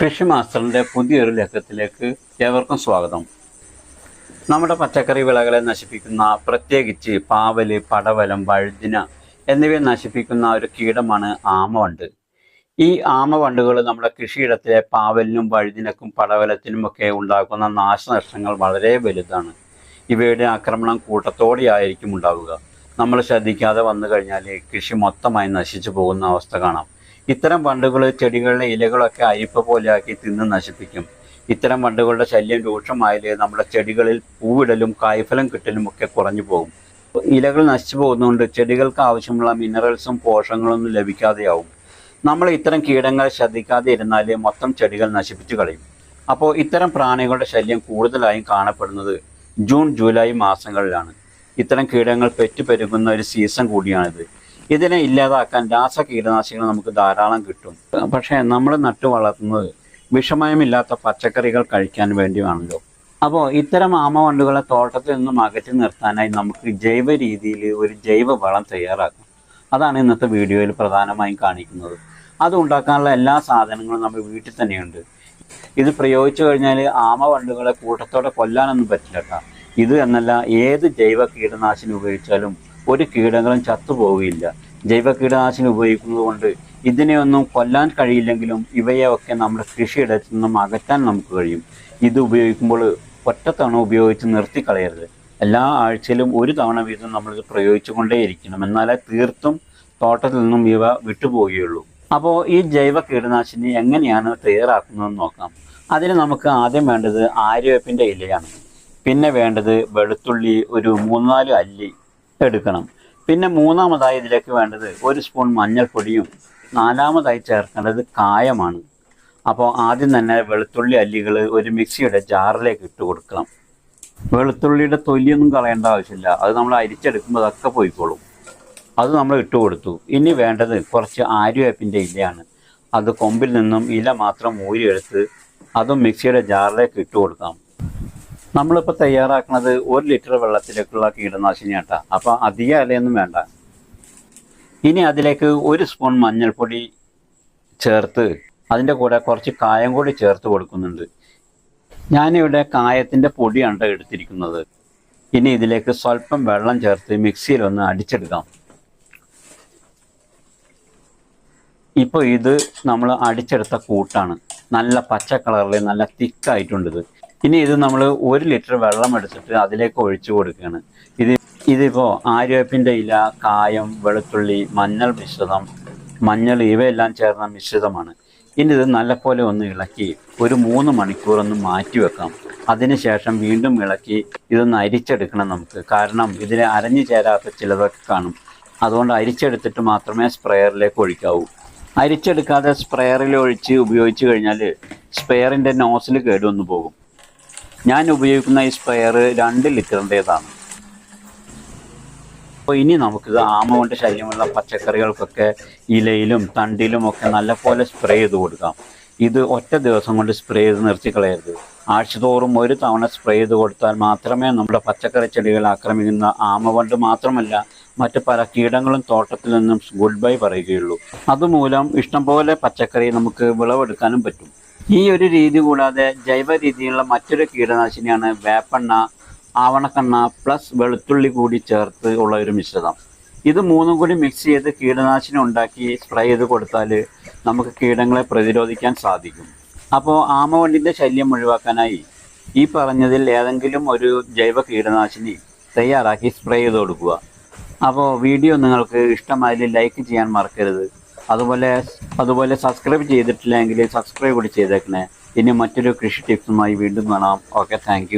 കൃഷി മാസ്റ്ററിന്റെ പുതിയൊരു ലക്കത്തിലേക്ക് ഏവർക്കും സ്വാഗതം. നമ്മുടെ പച്ചക്കറി വിളകളെ നശിപ്പിക്കുന്ന പ്രത്യേകിച്ച് പാവൽ പടവലം വഴുതിന എന്നിവയെ നശിപ്പിക്കുന്ന ഒരു കീടമാണ് ആമവണ്ട്. ഈ ആമവണ്ടുകൾ നമ്മുടെ കൃഷിയിടത്തിലെ പാവലിനും വഴുതിനക്കും പടവലത്തിനും ഒക്കെ ഉണ്ടാക്കുന്ന നാശനഷ്ടങ്ങൾ വളരെ വലുതാണ്. ഇവയുടെ ആക്രമണം കൂട്ടത്തോടെയായിരിക്കും ഉണ്ടാവുക. നമ്മൾ ശ്രദ്ധിക്കാതെ വന്നു കഴിഞ്ഞാൽ കൃഷി മൊത്തമായി നശിച്ചു പോകുന്ന അവസ്ഥ കാണാം. ഇത്തരം വണ്ടുകൾ ചെടികളിലെ ഇലകളൊക്കെ അരിപ്പ പോലെയാക്കി തിന്ന് നശിപ്പിക്കും. ഇത്തരം വണ്ടുകളുടെ ശല്യം രൂക്ഷമായാലേ നമ്മുടെ ചെടികളിൽ പൂവിടലും കായ്ഫലം കിട്ടലും ഒക്കെ കുറഞ്ഞു പോകും. ഇലകൾ നശിച്ചു പോകുന്നതുകൊണ്ട് ചെടികൾക്ക് ആവശ്യമുള്ള മിനറൽസും പോഷകങ്ങളൊന്നും ലഭിക്കാതെയാവും. നമ്മൾ ഇത്തരം കീടങ്ങളെ ശ്രദ്ധിക്കാതെ ഇരുന്നാൽ മൊത്തം ചെടികൾ നശിപ്പിച്ചു കളയും. അപ്പോൾ ഇത്തരം പ്രാണികളുടെ ശല്യം കൂടുതലായും കാണപ്പെടുന്നത് ജൂൺ ജൂലൈ മാസങ്ങളിലാണ്. ഇത്തരം കീടങ്ങൾ പെറ്റുപെരുകുന്ന ഒരു സീസൺ കൂടിയാണിത്. ഇതിനെ ഇല്ലാതാക്കാൻ രാസ കീടനാശികൾ നമുക്ക് ധാരാളം കിട്ടും. പക്ഷേ നമ്മൾ നട്ടു വളർത്തുന്നത് വിഷമയമില്ലാത്ത പച്ചക്കറികൾ കഴിക്കാൻ വേണ്ടിയാണല്ലോ അപ്പോൾ ഇത്തരം ആമവണ്ടുകളെ തോട്ടത്തിൽ നിന്നും അകറ്റി നിർത്താനായി നമുക്ക് ജൈവ രീതിയിൽ ഒരു ജൈവ വളം തയ്യാറാക്കാം. അതാണ് ഇന്നത്തെ വീഡിയോയിൽ പ്രധാനമായും കാണിക്കുന്നത്. അത് ഉണ്ടാക്കാനുള്ള എല്ലാ സാധനങ്ങളും നമ്മൾ വീട്ടിൽ തന്നെയുണ്ട്. ഇത് പ്രയോഗിച്ചു കഴിഞ്ഞാൽ ആമവണ്ടുകളെ കൂട്ടത്തോടെ കൊല്ലാനൊന്നും പറ്റില്ല കേട്ടോ. ഇത് എന്നല്ല ഏത് ജൈവ കീടനാശിനി ഉപയോഗിച്ചാലും ഒരു കീടങ്ങളും ചത്തുപോവുകയില്ല. ജൈവ കീടനാശിനി ഉപയോഗിക്കുന്നത് കൊണ്ട് ഇതിനെയൊന്നും കൊല്ലാൻ കഴിയില്ലെങ്കിലും ഇവയൊക്കെ നമ്മുടെ കൃഷിയിടത്തു നിന്നും അകറ്റാൻ നമുക്ക് കഴിയും. ഇത് ഉപയോഗിക്കുമ്പോൾ ഒറ്റത്തവണ ഉപയോഗിച്ച് നിർത്തിക്കളയരുത്. എല്ലാ ആഴ്ചയിലും ഒരു തവണ വീതം നമ്മൾ നമ്മളിത് പ്രയോഗിച്ചുകൊണ്ടേയിരിക്കണം. എന്നാലേ തീർത്തും തോട്ടത്തിൽ നിന്നും ഇവ വിട്ടുപോവുകയുള്ളൂ. അപ്പോൾ ഈ ജൈവ കീടനാശിനി എങ്ങനെയാണ് തയ്യാറാക്കുന്നതെന്ന് നോക്കാം. അതിന് നമുക്ക് ആദ്യം വേണ്ടത് ആര്യവേപ്പിന്റെ ഇലയാണ്. പിന്നെ വേണ്ടത് വെളുത്തുള്ളി ഒരു മൂന്നാൽ അല്ലി എടുക്കണം. പിന്നെ മൂന്നാമതായി ഇതിലേക്ക് വേണ്ടത് ഒരു സ്പൂൺ മഞ്ഞൾപ്പൊടിയും നാലാമതായി ചേർക്കേണ്ടത് കായമാണ്. അപ്പോൾ ആദ്യം തന്നെ വെളുത്തുള്ളി അല്ലികൾ ഒരു മിക്സിയുടെ ജാറിലേക്ക് ഇട്ട് കൊടുക്കണം. വെളുത്തുള്ളിയുടെ തൊലിയൊന്നും കളയേണ്ട ആവശ്യമില്ല. അത് നമ്മൾ അരിച്ചെടുക്കുമ്പോൾ അതൊക്കെ പോയിക്കോളും. അത് നമ്മൾ ഇട്ട് കൊടുത്തു. ഇനി വേണ്ടത് കുറച്ച് ആര്യവേപ്പിന്റെ ഇലയാണ്. അത് കൊമ്പിൽ നിന്നും ഇല മാത്രം ഊരിയെടുത്ത് അതും മിക്സിയുടെ ജാറിലേക്ക് ഇട്ട് കൊടുക്കാം. നമ്മളിപ്പോൾ തയ്യാറാക്കുന്നത് ഒരു ലിറ്റർ വെള്ളത്തിലേക്കുള്ള കീടനാശിനി ആട്ടാ. അപ്പോൾ അധികം അലയൊന്നും വേണ്ട. ഇനി അതിലേക്ക് ഒരു സ്പൂൺ മഞ്ഞൾപ്പൊടി ചേർത്ത് അതിന്റെ കൂടെ കുറച്ച് കായം കൂടി ചേർത്ത് കൊടുക്കുന്നുണ്ട്. ഞാനിവിടെ കായത്തിന്റെ പൊടിയാണ് എടുത്തിരിക്കുന്നത്. ഇനി ഇതിലേക്ക് സ്വല്പം വെള്ളം ചേർത്ത് മിക്സിയിൽ ഒന്ന് അടിച്ചെടുക്കാം. ഇപ്പോൾ ഇത് നമ്മൾ അടിച്ചെടുത്ത കൂട്ടാണ്. നല്ല പച്ച കളറിൽ നല്ല തിക്കായിട്ടുണ്ട് ഇത്. ഇനി ഇത് നമ്മൾ ഒരു ലിറ്റർ വെള്ളം എടുത്തിട്ട് അതിലേക്ക് ഒഴിച്ചു കൊടുക്കുകയാണ്. ഇത് ഇതിപ്പോൾ ആര്യവേപ്പിന്റെ ഇല കായം വെളുത്തുള്ളി മഞ്ഞൾ മിശ്രിതം മഞ്ഞൾ ഇവയെല്ലാം ചേർന്ന മിശ്രിതമാണ്. ഇനി ഇത് നല്ലപോലെ ഒന്ന് ഇളക്കി ഒരു മൂന്ന് മണിക്കൂർ ഒന്ന് മാറ്റി വെക്കാം. അതിനുശേഷം വീണ്ടും ഇളക്കി ഇതൊന്ന് അരിച്ചെടുക്കണം നമുക്ക്. കാരണം ഇതിൽ അരഞ്ഞു ചേരാത്ത ചിലതൊക്കെ കാണും. അതുകൊണ്ട് അരിച്ചെടുത്തിട്ട് മാത്രമേ സ്പ്രെയറിലേക്ക് ഒഴിക്കാവൂ. അരിച്ചെടുക്കാതെ സ്പ്രെയറിൽ ഒഴിച്ച് ഉപയോഗിച്ച് കഴിഞ്ഞാൽ സ്പ്രെയറിന്റെ നോസിൽ കേടുവന്നു പോകും. ഞാൻ ഉപയോഗിക്കുന്ന ഈ സ്പ്രെയർ രണ്ട് ലിറ്ററിന്റേതാണ് അപ്പോൾ ഇനി നമുക്കിത് ആമ കൊണ്ട് ശല്യമുള്ള പച്ചക്കറികൾക്കൊക്കെ ഇലയിലും തണ്ടിലും ഒക്കെ നല്ലപോലെ സ്പ്രേ ചെയ്ത് കൊടുക്കാം. ഇത് ഒറ്റ ദിവസം കൊണ്ട് സ്പ്രേ ചെയ്ത് നിർത്തിക്കളയരുത്. ആഴ്ചതോറും ഒരു തവണ സ്പ്രേ ചെയ്ത് കൊടുത്താൽ മാത്രമേ നമ്മുടെ പച്ചക്കറി ചെടികൾ ആക്രമിക്കുന്ന ആമവണ്ട് മാത്രമല്ല മറ്റ് പല കീടങ്ങളും തോട്ടത്തിൽ നിന്നും ഗുഡ് ബൈ പറയുകയുള്ളൂ. അതുമൂലം ഇഷ്ടംപോലെ പച്ചക്കറി നമുക്ക് വിളവെടുക്കാനും പറ്റും. ഈ ഒരു രീതി കൂടാതെ ജൈവ രീതിയിലുള്ള മറ്റൊരു കീടനാശിനിയാണ് വേപ്പെണ്ണ ആവണക്കെണ്ണ പ്ലസ് വെളുത്തുള്ളി കൂടി ചേർത്ത് ഉള്ള ഒരു മിശ്രിതം. ഇത് മൂന്നും കൂടി മിക്സ് ചെയ്ത് കീടനാശിനി ഉണ്ടാക്കി സ്പ്രേ ചെയ്ത് കൊടുത്താൽ നമുക്ക് കീടങ്ങളെ പ്രതിരോധിക്കാൻ സാധിക്കും. അപ്പോൾ ആമവണ്ടിന്റെ ശല്യം ഒഴിവാക്കാനായി ഈ പറഞ്ഞതിൽ ഏതെങ്കിലും ഒരു ജൈവ കീടനാശിനി തയ്യാറാക്കി സ്പ്രേ ചെയ്ത് കൊടുക്കുക. അപ്പോൾ വീഡിയോ നിങ്ങൾക്ക് ഇഷ്ടമായാലും ലൈക്ക് ചെയ്യാൻ മറക്കരുത്. അതുപോലെ അതുപോലെ സബ്സ്ക്രൈബ് ചെയ്തിട്ടില്ലെങ്കിൽ സബ്സ്ക്രൈബ് കൂടി ചെയ്തേക്കണേ. ഇനി മറ്റൊരു കൃഷി ടിപ്സുമായി വീണ്ടും കാണാം. Okay thank